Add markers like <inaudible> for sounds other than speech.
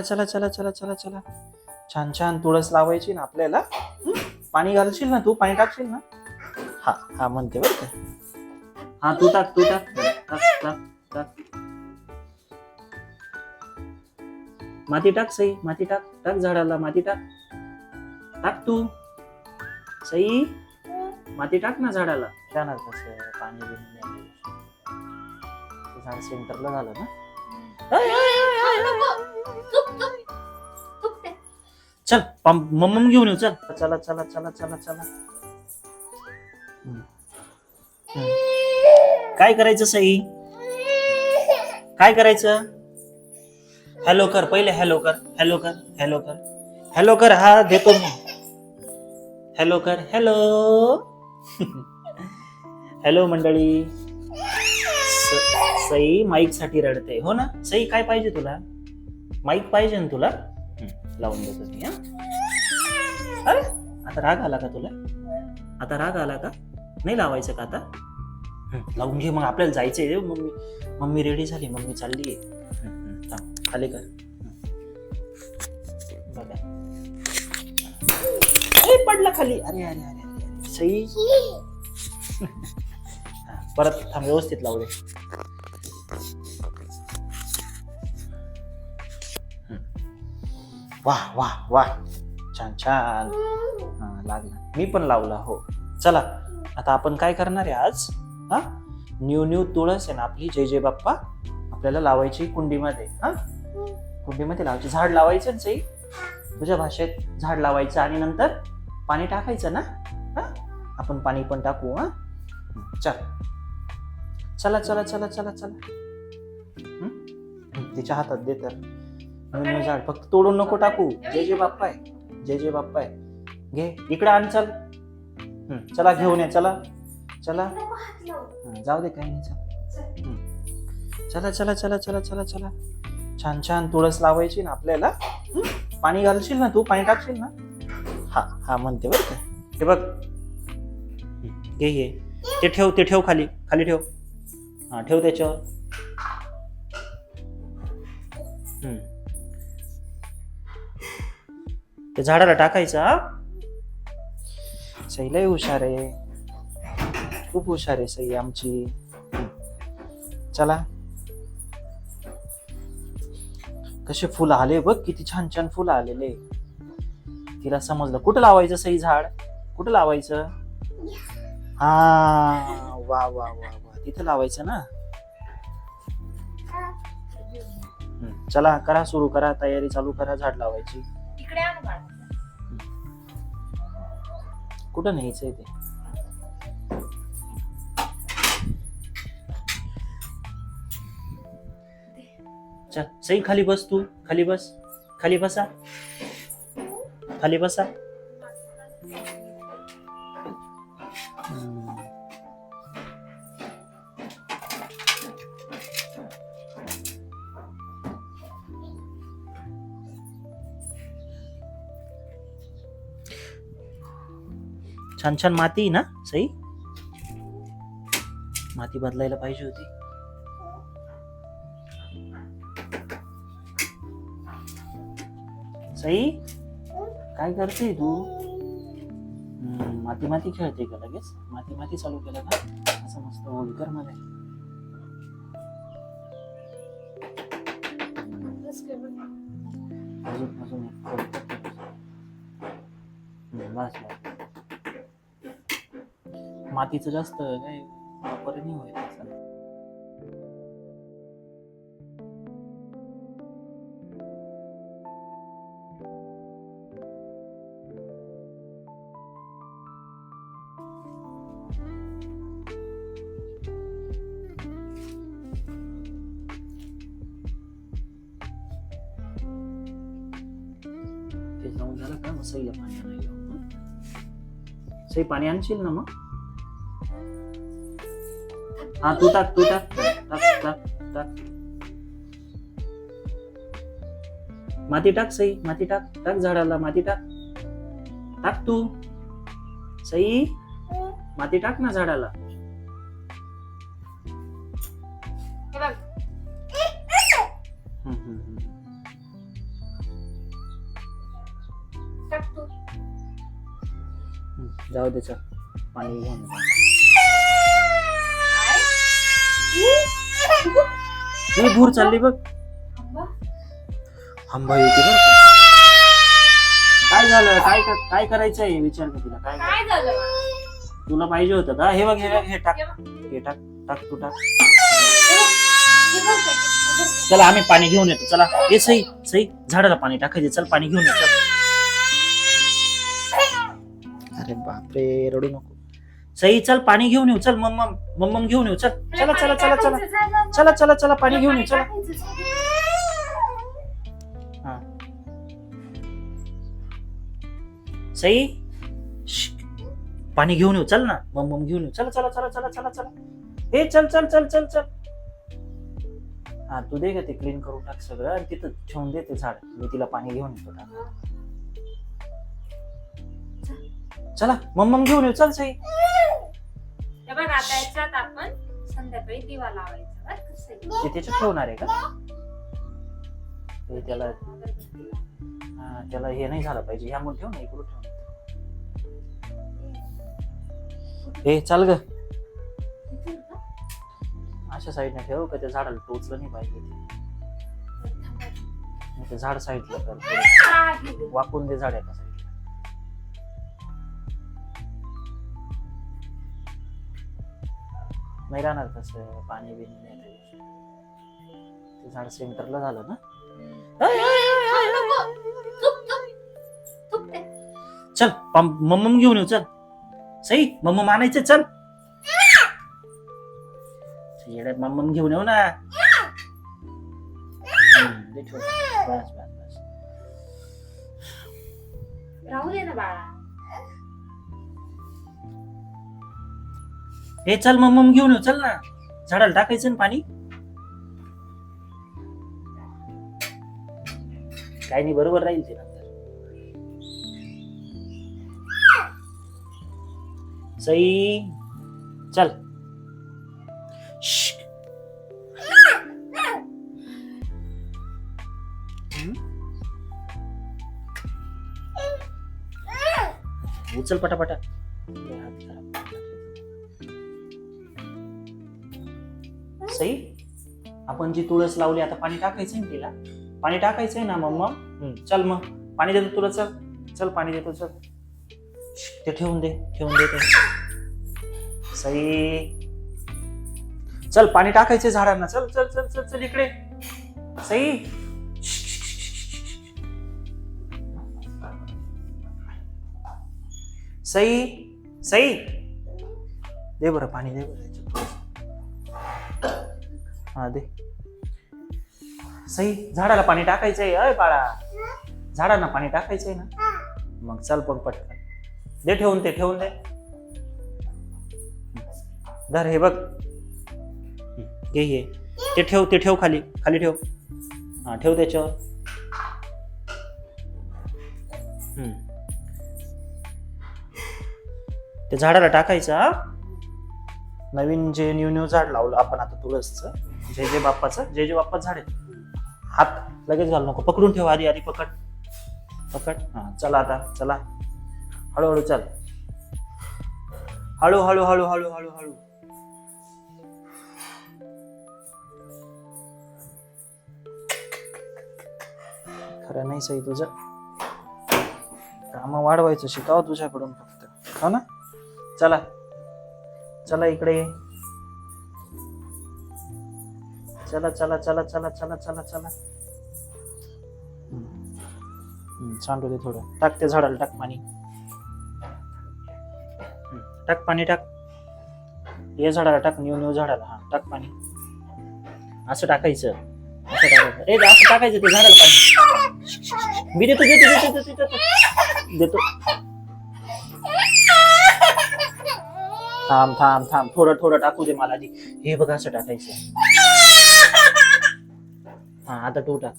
चला चला चला चला चला चला. छान छान तुळस लावायची ना आपल्याला? पाणी घालशील ना तू? पाणी टाकशील ना? हा हा म्हणते बरं का. हा तू टाक तू टाक. टाक टाक टाक. माती टाक सई. माती टाक. टाक झाडाला माती टाक. टाक तू. सई माती टाक ना झाडाला. छान कसं पाणी झाड सेंटरला झालं ना. चल मम्मम घेऊन येऊ चल. चला चला चला चला चला. काय करायचं सई? काय करायचं? हॅलो कर पहिले हॅलो कर. हॅलो कर हॅलो कर. हॅलो कर हा देतो मी. हॅलो कर हॅलो हॅलो मंडळी. स- सई माईकसाठी रडते. हो ना? सई काय पाहिजे तुला? माईक पाहिजे ना तुला? लावून देतो मी हा? अरे आता राग आला का तुला? आता राग आला का? नाही लावायचं का आता? लावून घे मग आपल्याला जायचंय मम्मी. मम्मी रेडी झाली मम्मी चालली आहे. खाली कर. बघा. पडला खाली. अरे अरे अरे अरे. सई. <laughs> परत थांब व्यवस्थित लावू वा वा वा. छान छान. हा लागला. मी पण लावला हो. चला आता आपण काय करणार आहे आज? हा? न्यू न्यू तुळस आहे ना आपली जय जय बाप्पा. आपल्याला लावायची कुंडीमध्ये हा? कुंडीमध्ये लावायची. झाड लावायचं जाई तुझ्या भाषेत झाड लावायचं आणि नंतर पाणी टाकायचं ना? हा? आपण पाणी पण टाकू हा? चल. चला चला चला चला चला. तिच्या हातात दे तर. नवीन झाड फक्त तोडून नको टाकू. जय जय बाप्पा आहे. जय जय बाप्पा आहे. घे इकडे आण चल. चला घेऊन ये चला. चला. जाऊ दे काही नाही चला. चला चला चला चला चला चला. छान छान तुळस लावायची ना आपल्याला. पाणी घालशील ना तू? पाणी टाकशील ना? हा हा म्हणते बरं का. हे बघ. घे घे. ते ठेव ते ठेव खाली. खाली ठेव. हा ठेव त्याच्यावर. हम्म ते झाडाला टाकायचा सई लय हुशार आहे. खूप हुशार आहे सई आमची. चला. कसे फुलं आले बघ किती छान छान फुलं आलेले. तिला समजलं. कुठं लावायचं सई झाड? कुठं लावायचं? हा वा वा वा वा. तिथं लावायचं ना? चला करा सुरू करा. तयारी चालू करा झाड लावायची. इकडे आण बाळा. कुठं न्यायचंय ते चल सई खाली बस तू खाली बस खाली बसा खाली बसा हम्म. छान छान माती ना सई? माती बदलायला पाहिजे होती. सई काय करते तू? माती माती खेळते का लगेच? माती माती चालू केलं का? असं मस्त होलकरमध्ये. अजून अजून बस बस. मातीचं जास्त काय वापर नाही होईल त्याचा. ते जाऊन झालं का मग सईला पाणी आणायला सई पाणी आणशील ना मग हा तू टाक तू टाक टाक टाक टाक. माती टाक सई माती टाक टाक झाडाला माती टाक. टाक तू. सई माती टाक ना झाडाला. जाऊ त्याच्या पाणी घेऊन ये. ए भूर चालली बघ. आंबा येते बरं का. काय झालं? काय कर- काय करायचंय? विचार का तिला काय काय झालं? तुला पाहिजे होतं का? हे बघ हे बघ, हे टाक. हे टाक टाक तू टाक. चला आम्ही पाणी घेऊन येतो. चला. हे सई सई झाडाला पाणी टाकायचे. चल पाणी घेऊन येतो चल. <laughs> अरे बापरे रडू नको. सई चल पाणी घेऊन येऊ चल मम्मम मम्मम घेऊन येऊ चल. चला चला चला चला. चला चला चला पाणी घेऊन येऊ चला. हा. सई. पाणी घेऊन येऊ चल ना. मम्मम घेऊन येऊ. चला चला चला चला चला चला. हे चल चल चल चल चल. हा तू दे ते क्लीन करून टाक सगळं आणि तिथं ठेवून दे ते झाड. मी तिला पाणी घेऊन येतो टाक. चला मम्मम घेऊन येऊ. चल सई. हे बघ आता याच्यात आपण संध्याकाळी दिवा लावायचा बरं? ते त्याच्यात ठेवणार आहे का ते त्याला हा, त्याला हे नाही झालं पाहिजे ह्या म्हणून ठेव ना इकडून ठेव ए चाल ग अशा साईडने ठेव का त्या झाडाला टोचलं नाही पाहिजे ते. मग ते झाड साईडला कर. हा. वाकून दे झाड एका नाही राहणार तसं पाणी नाही राहायचं. ते झाड सेंटरला झालं ना. चल मम्मम घेऊन येऊ चल. सई मम्मम आणायचं चल. येड्या मम्मम घेऊन येऊ ना. बस. राहू दे ना बाळा. हे चल मग मग घेऊन येऊ चल ना. झाडाला टाकायचं ना पाणी. काय नाही बरोबर राहील ते नंतर. सई चल. उचल पटापटा. सई आपण जी तुळस लावली आता पाणी टाकायचंय ना तिला. पाणी टाकायचंय ना मम्मा? हम्म, चल मग. पाणी देतो तुला चल. चल पाणी देतो चल. ते ठेवून दे ठेवून दे ते. सई. चल पाणी टाकायचंय झाडांना. चल चल चल चल चल इकडे. सई. सई सई. दे बरं पाणी दे बरं. हा दे. सई झाडाला पाणी टाकायचंय अय बाळा. झाडांना पाणी टाकायचंय ना? मग चल पण पटकन. दे ठेवून ते ठेवून दे. धर हे बघ. घे हे ते ठेव ते ठेव खाली खाली ठेव. हा ठेव त्याच्यावर. ते झाडाला टाकायचं हा? नवीन जे न्यू न्यू झाड लावलं आपण आता तुळसचं जे जे बाप्पाचं जे जे बाप्पा झाड. आहे हात लगेच घालू नको पकडून ठेव आधी आधी पकड. पकड. हां चला आता चला. हळूहळू चल. हळू हळू हळू हळू हळू हळू. खरं नाही सही तुझं. काम वाढवायचं शिकाव तुझ्याकडून फक्त. हो ना? चला. चला इकडे. ये. चला चला चला चला चला चला. चला सांडू दे थोडं. टाक त्या झाडाला टाक पाणी. टाक पाणी टाक. हे झाडाला टाक न्यू न्यू झाडाला. हा टाक पाणी. असं टाकायचं. असं टाकायचं. ए असं टाकायचं ते झाडाला पाणी. मी देतो देतो देतो देतो देतो देतो. थांब थांब थांब. थोडं थोडं टाकू दे मला आधी हे बघ असं टाकायचं. <laughs> हा आता तू टाक.